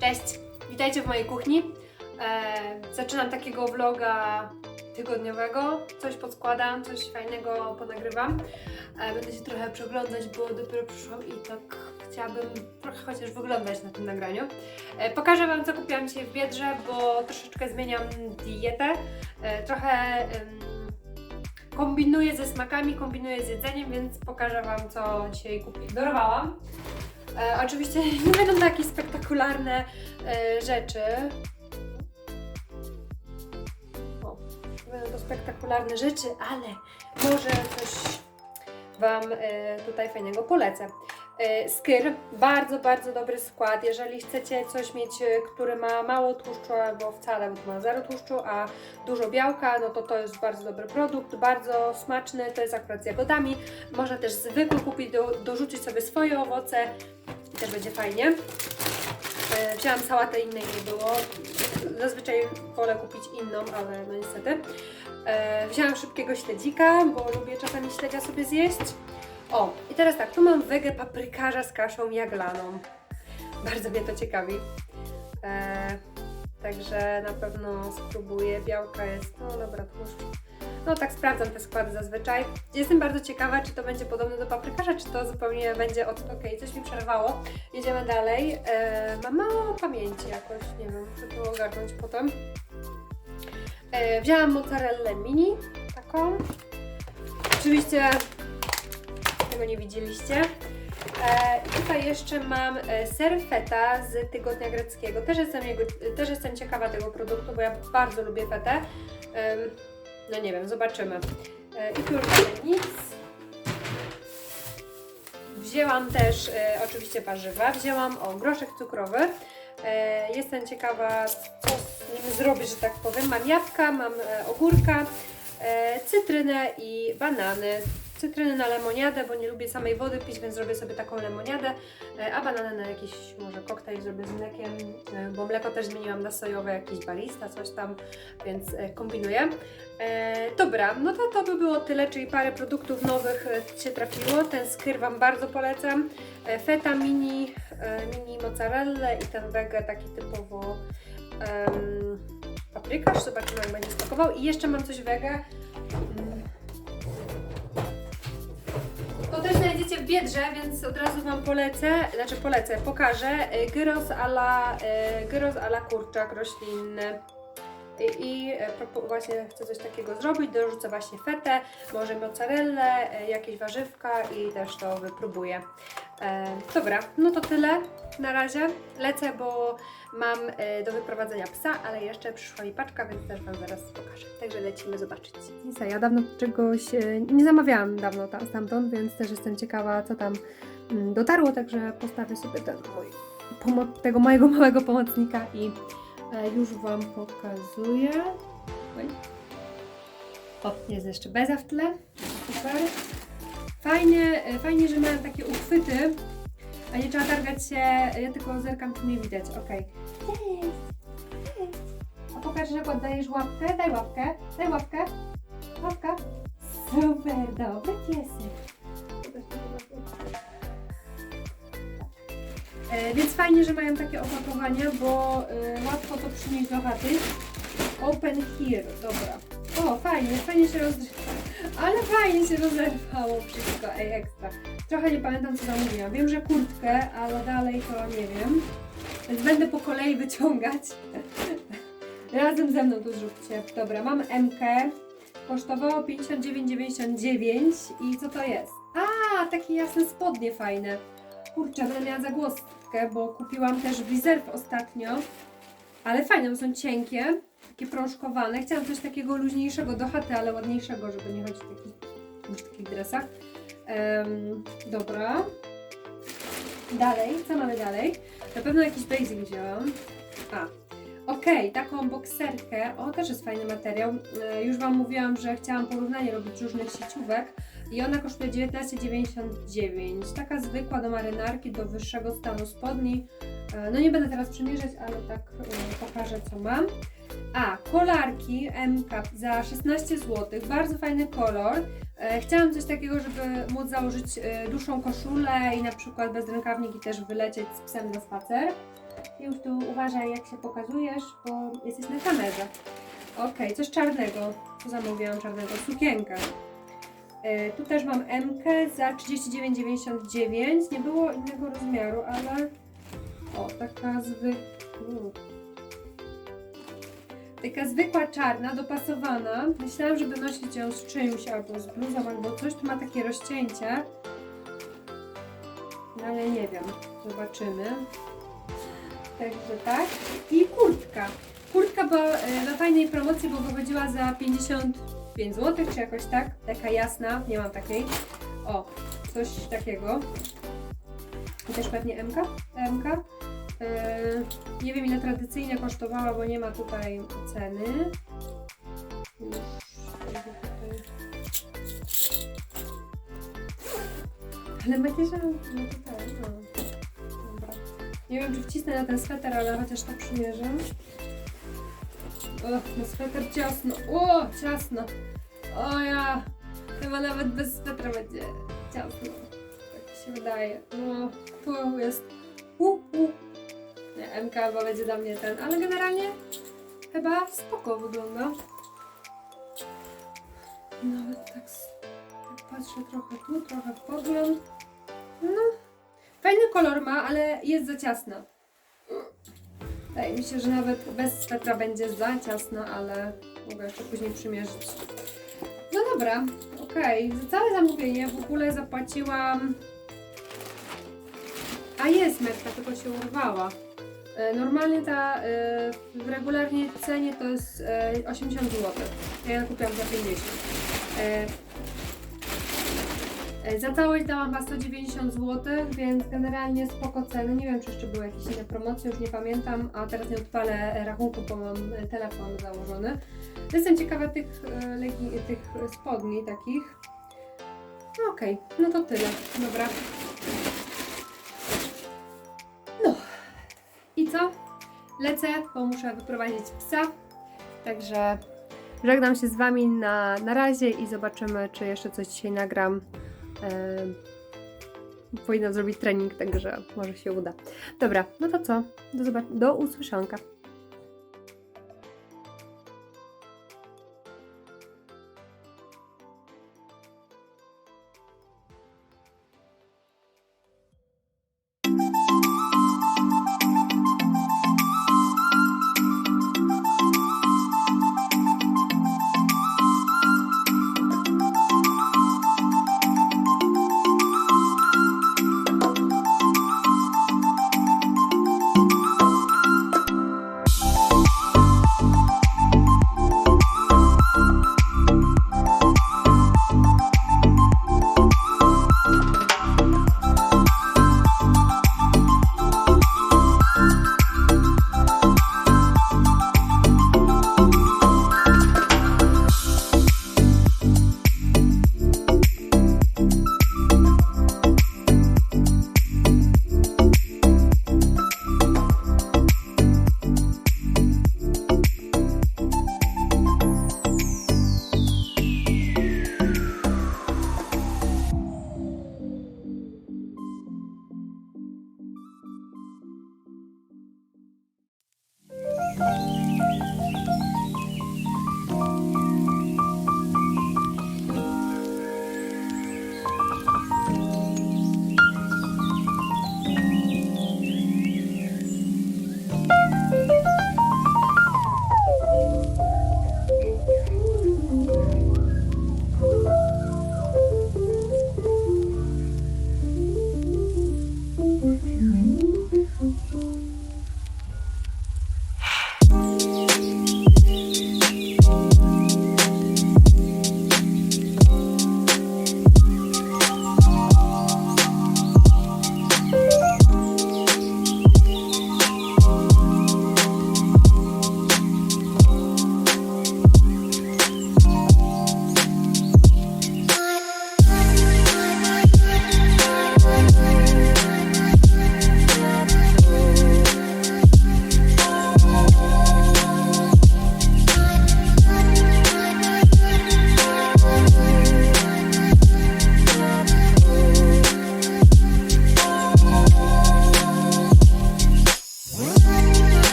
Cześć, witajcie w mojej kuchni. E, zaczynam takiego vloga tygodniowego. Coś podskładam, coś fajnego ponagrywam. E, będę się trochę przeglądać, bo dopiero przyszłam i tak chciałabym trochę chociaż wyglądać na tym nagraniu. E, pokażę Wam, co kupiłam dzisiaj w Biedrze, bo troszeczkę zmieniam dietę. E, trochę em, kombinuję ze smakami, kombinuję z jedzeniem, więc pokażę Wam, co dzisiaj kupiłam. Dorwałam. E, oczywiście nie będą to jakieś spektakularne e, rzeczy. O, nie będą to spektakularne rzeczy, ale może coś Wam e, tutaj fajnego polecę. E, Skyr, bardzo, bardzo dobry skład. Jeżeli chcecie coś mieć, e, który ma mało tłuszczu albo wcale, bo ma zero tłuszczu, a dużo białka, no to to jest bardzo dobry produkt, bardzo smaczny, to jest akurat z jagodami. Można też zwykły kupić, do, dorzucić sobie swoje owoce i też będzie fajnie. E, Wzięłam sałatę innej nie było. Zazwyczaj wolę kupić inną, ale no niestety. E, Wzięłam szybkiego śledzika, bo lubię czasami śledzia sobie zjeść. O, i teraz tak, tu mam wege paprykarza z kaszą jaglaną. Bardzo mnie to ciekawi. E, także na pewno spróbuję. Białka jest, no dobra, tłuszcz. No tak sprawdzam te składy zazwyczaj. Jestem bardzo ciekawa, czy to będzie podobne do paprykarza, czy to zupełnie będzie od... Okej, coś mi przerwało. Jedziemy dalej. E, mam mało pamięci jakoś, nie wiem, muszę to ogarnąć potem. E, wzięłam mozzarellę mini, taką. Oczywiście tego nie widzieliście. E, I tutaj jeszcze mam ser feta z tygodnia greckiego. Też jestem, jego, też jestem ciekawa tego produktu, bo ja bardzo lubię fetę. No nie wiem, zobaczymy. E, I tu już mamy nic. Wzięłam też e, oczywiście warzywa. Wzięłam o groszek cukrowy. E, jestem ciekawa, co z nim zrobię, że tak powiem. Mam jabłka, mam e, ogórka, e, cytrynę i banany. Cytryny na lemoniadę, bo nie lubię samej wody pić, więc zrobię sobie taką lemoniadę, e, a banany na jakiś może koktajl zrobię z mlekiem, e, bo mleko też zmieniłam na sojowe, jakiś barista, coś tam, więc e, kombinuję. E, dobra, no to to by było tyle, czyli parę produktów nowych się trafiło. Ten skyr Wam bardzo polecam. Feta mini, mini mozzarella i ten wege taki typowo em, paprykarz. Zobaczymy jak będzie smakował. I jeszcze mam coś wege. Biedrze, więc od razu Wam polecę, znaczy polecę, pokażę. E, Gyros a la, e, gyros a la kurczak roślinny. I, e, właśnie chcę coś takiego zrobić, dorzucę właśnie fetę, może mozzarellę, e, jakieś warzywka i też to wypróbuję. E, dobra, no to tyle na razie. Lecę, bo mam do wyprowadzenia psa, ale jeszcze przyszła mi paczka, więc też Wam zaraz pokażę. Także lecimy zobaczyć. Nisa, ja dawno czegoś nie zamawiałam dawno tam, stamtąd, więc też jestem ciekawa, co tam mm, dotarło, także postawię sobie ten mój, tego mojego małego pomocnika i Już Wam pokazuję. O, jest jeszcze beza w tle. Super. Fajnie, e, fajnie, że mają takie uchwyty, a nie trzeba targać się. Ja tylko zerkam, czy mnie widać. Jest. A pokaż, jak oddajesz łapkę. Daj łapkę. Daj łapkę. Łapka. Super, dobry piesek. E, więc fajnie, że mają takie opakowania, bo e, łatwo to przynieść do chaty. Open here, dobra. O, fajnie, fajnie się rozrwało. Ale fajnie się rozerwało wszystko, ej, ekstra. Trochę nie pamiętam, co zamówiłam. Wiem, że kurtkę, ale dalej to nie wiem. Więc będę po kolei wyciągać. Razem ze mną tu zróbcie. Dobra, mam MK. Kosztowało 59,99 i co to jest? A, takie jasne spodnie fajne. Kurczę, będę miała zagłoskę, bo kupiłam też w Reserve ostatnio. Ale fajne, są cienkie, takie prążkowane. Chciałam coś takiego luźniejszego do chaty, ale ładniejszego, żeby nie chodzić w takich, w takich dresach. Em, dobra. Dalej, co mamy dalej? Na pewno jakiś basic wzięłam. A, okej, taką bokserkę. O, też jest fajny materiał. E, już Wam mówiłam, że chciałam porównanie robić różnych sieciówek. I ona kosztuje 19,99. Taka zwykła do marynarki, do wyższego stanu spodni. E, No nie będę teraz przymierzać, ale tak e, pokażę co mam. A, kolarki MK za 16 zł. Bardzo fajny kolor. E, Chciałam coś takiego, żeby móc założyć dłuższą koszulę i na przykład bez rękawniki też wylecieć z psem na spacer. I już tu uważaj jak się pokazujesz, bo jesteś na kamerze. Okej, coś czarnego. Co zamówiłam czarnego? Sukienkę. E, tu też mam M za 39,99. Nie było innego rozmiaru, ale o, taka zwykła. Taka zwykła czarna, dopasowana. Myślałam, żeby nosić ją z czymś, albo z bluzą, albo coś. Tu ma takie rozcięcie. No ale nie wiem. Zobaczymy. Także tak. I kurtka. Kurtka była e, na fajnej promocji, bo wychodziła za 55 zł, czy jakoś tak. Taka jasna, nie mam takiej. O, coś takiego. I też pewnie MK. MK. E, nie wiem ile tradycyjnie kosztowała, bo nie ma tutaj ceny. Ale macierzanki, no tutaj, no. Dobra. Nie wiem, czy wcisnę na ten sweter, ale chociaż tak przymierzę. O, no sweter ciasno. O, ciasno. O ja. Chyba nawet bez swetra będzie ciasno. Tak mi się wydaje. No, tu jest. U, u. Nie, MK chyba będzie dla mnie ten, ale generalnie chyba spoko wygląda. Nawet tak, tak patrzę trochę tu, trochę w pogląd. No, fajny kolor ma, ale jest za ciasna. Wydaje mi się, że nawet bez swetra będzie za ciasna, ale mogę jeszcze później przymierzyć. No dobra, okej. Za całe zamówienie w ogóle zapłaciłam... A jest metka, tylko się urwała. E, Normalnie ta e, w regularnej cenie to jest e, 80 zł. Ja kupiłam za 50. E, Za całość dałam chyba 190 zł, więc generalnie spoko ceny. Nie wiem, czy jeszcze były jakieś inne promocje, już nie pamiętam, a teraz nie odpalę rachunku, bo mam telefon założony. Jestem ciekawa tych, e, tych spodni takich. No Okej, no to tyle. Dobra. No. I co? Lecę, bo muszę wyprowadzić psa. Także żegnam się z Wami na, na razie i zobaczymy, czy jeszcze coś dzisiaj nagram. Em, Powinna zrobić trening, także może się uda. Dobra, no to co? Do, zobac- do usłyszonka.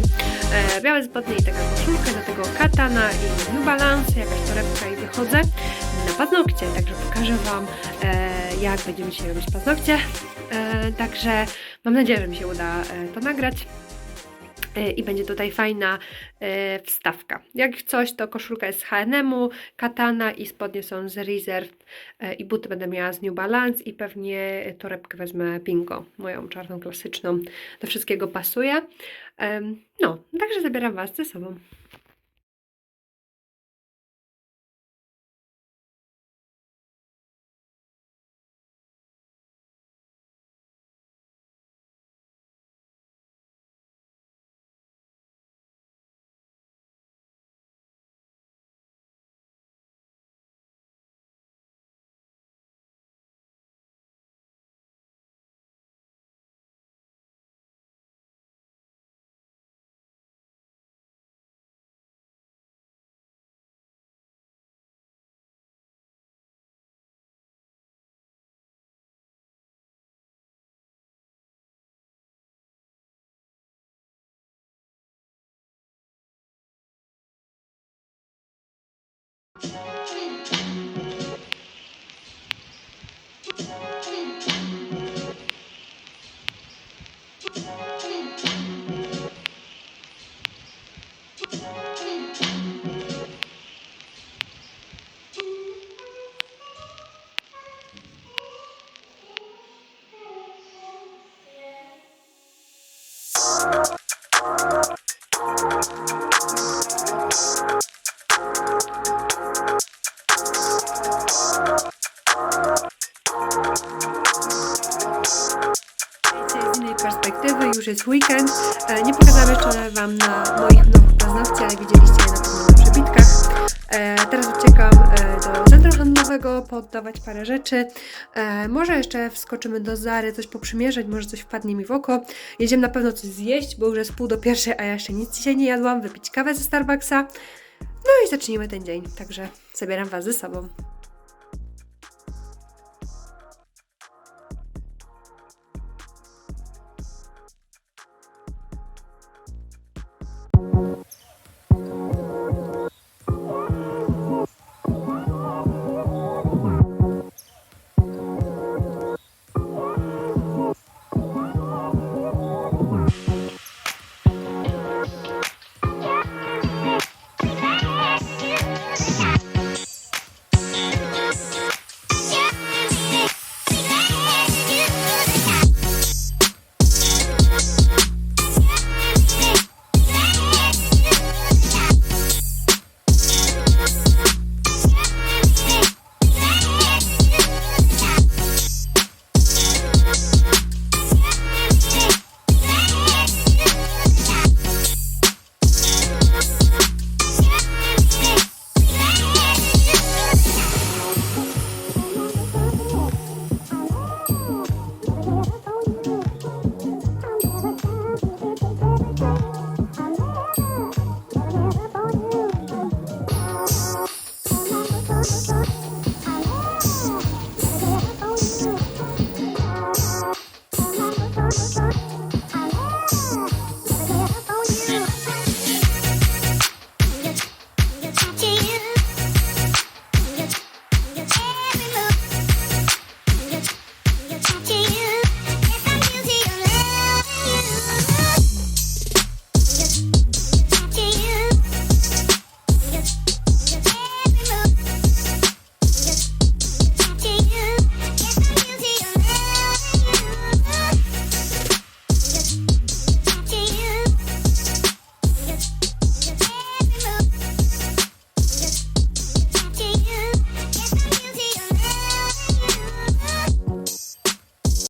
Troszki, e, białe spodnie i taka koszulka, do tego katana i New Balance, jakaś torebka i wychodzę na paznokcie, także pokażę Wam e, jak będziemy dzisiaj robić paznokcie, e, także mam nadzieję, że mi się uda to nagrać. E, I będzie tutaj fajna e, wstawka. Jak coś, to koszulka jest z H&M-u, katana i spodnie są z Reserve e, i buty będę miała z New Balance i pewnie torebkę wezmę Pinko, moją czarną klasyczną. Do wszystkiego pasuje. No, także zabieram Was ze sobą. thank you już jest weekend. E, Nie pokazałam jeszcze Wam na moich nowych paznokci, ale widzieliście je na pewno na przebitkach. E, Teraz uciekam e, do centrum handlowego, poddawać parę rzeczy. Może jeszcze wskoczymy do Zary, coś poprzymierzać, może coś wpadnie mi w oko. Jedziemy na pewno coś zjeść, bo już jest pół do pierwszej, a ja jeszcze nic dzisiaj nie jadłam. Wypić kawę ze Starbucksa. No i zacznijmy ten dzień, także zabieram Was ze sobą.